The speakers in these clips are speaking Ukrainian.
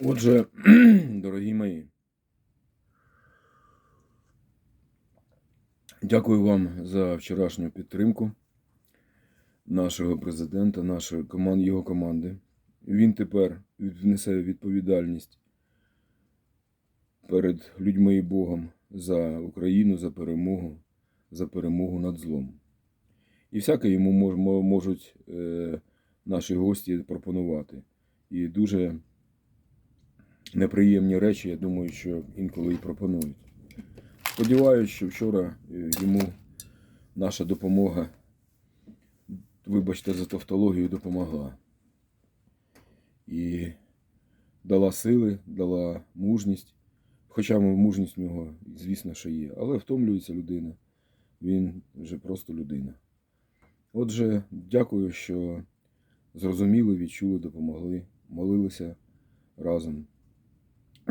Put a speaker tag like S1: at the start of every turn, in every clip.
S1: Отже, дорогі мої, дякую вам за вчорашню підтримку нашого президента, нашої команди, його команди. Він тепер несе відповідальність перед людьми і Богом за Україну, за перемогу, за перемогу над злом. І всяке йому можуть е, наші гості пропонувати. І дуже неприємні речі, я думаю, що інколи і пропонують. Сподіваюсь, що вчора е, йому наша допомога, вибачте за тавтологію, допомогла. І дала сили, дала мужність. Хоча мужність в нього, звісно, що є. Але втомлюється людина. Він вже просто людина. Отже, дякую, що зрозуміли, відчули, допомогли, молилися разом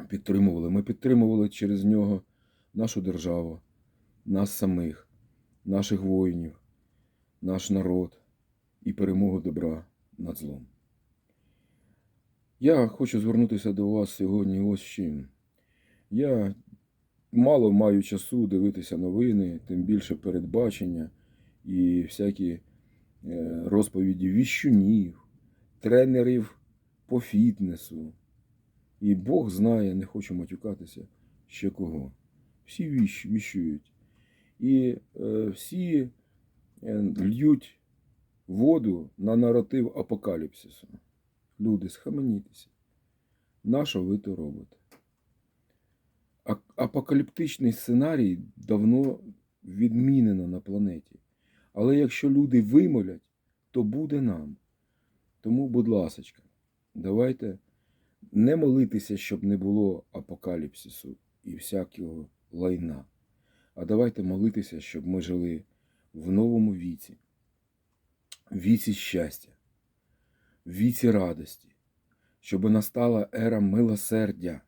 S1: підтримували. Ми підтримували через нього нашу державу, нас самих, наших воїнів, наш народ і перемогу добра над злом. Я хочу звернутися до вас сьогодні ось чим. Я мало маю часу дивитися новини, тим більше передбачення і всякі е, розповіді віщунів, тренерів по фітнесу. І Бог знає, не хочу матюкатися, ще кого. Всі віщ, віщують. І е, всі е, льють воду на наратив апокаліпсису. Люди, схаменітеся. Нащо ви то робите? Апокаліптичний сценарій давно відмінено на планеті. Але якщо люди вимолять, то буде нам. Тому, будь ласочка, давайте не молитися, щоб не було апокаліпсису і всякого лайна. А давайте молитися, щоб ми жили в новому віці, віці щастя, віці радості, щоб настала ера милосердя,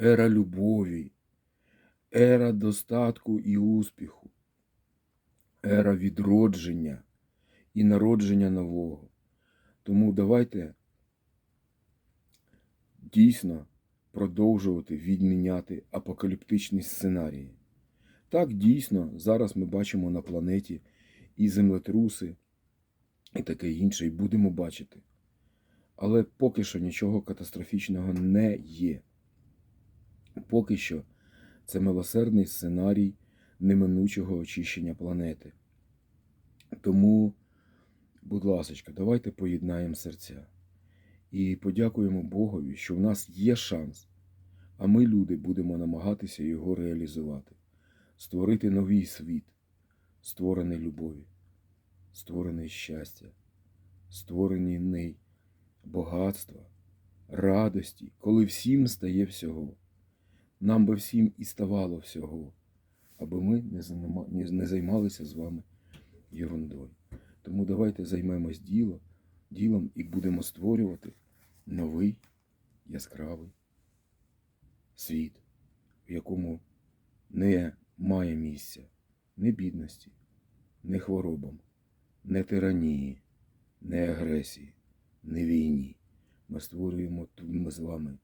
S1: ера любові, ера достатку і успіху, ера відродження і народження нового. Тому давайте дійсно продовжувати відміняти апокаліптичні сценарії. Так, дійсно, зараз ми бачимо на планеті і землетруси, і таке інше, і будемо бачити. Але поки що нічого катастрофічного не є. Поки що це милосердний сценарій неминучого очищення планети. Тому, будь ласка, давайте поєднаємо серця. І подякуємо Богові, що в нас є шанс, а ми, люди, будемо намагатися його реалізувати, створити новий світ, створений любові, створений щастя, створений багатства, радості, коли всім стає всього. Нам би всім і ставало всього, аби ми не займалися з вами ерундою. Тому давайте займемось ділом, ділом і будемо створювати новий яскравий світ, в якому не має місця ні бідності, ні хворобам, ні тиранії, ні агресії, ні війні. Ми створюємо ми з вами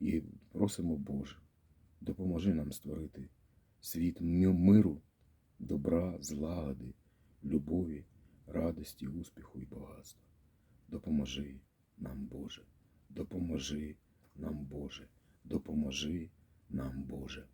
S1: і просимо Боже, допоможи нам створити світ миру, добра, злагоди, любові, радості, успіху і багатства. Допоможи нам, Боже, допоможи нам, Боже, допоможи нам, Боже.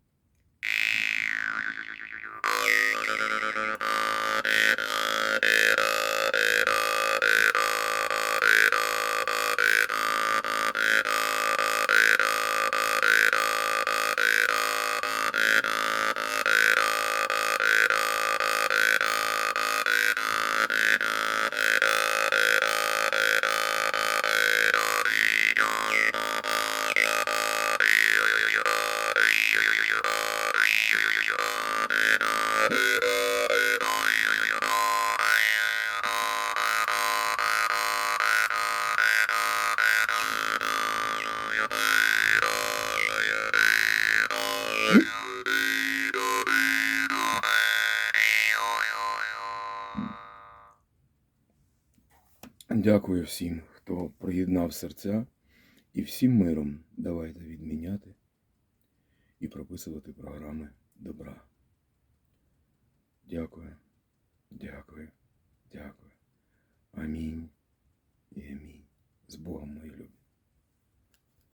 S1: Дякую всім, хто приєднав серця І всім миром давайте відміняти і прописувати програми добра. Дякую, дякую, дякую. Амінь і амінь. З Богом.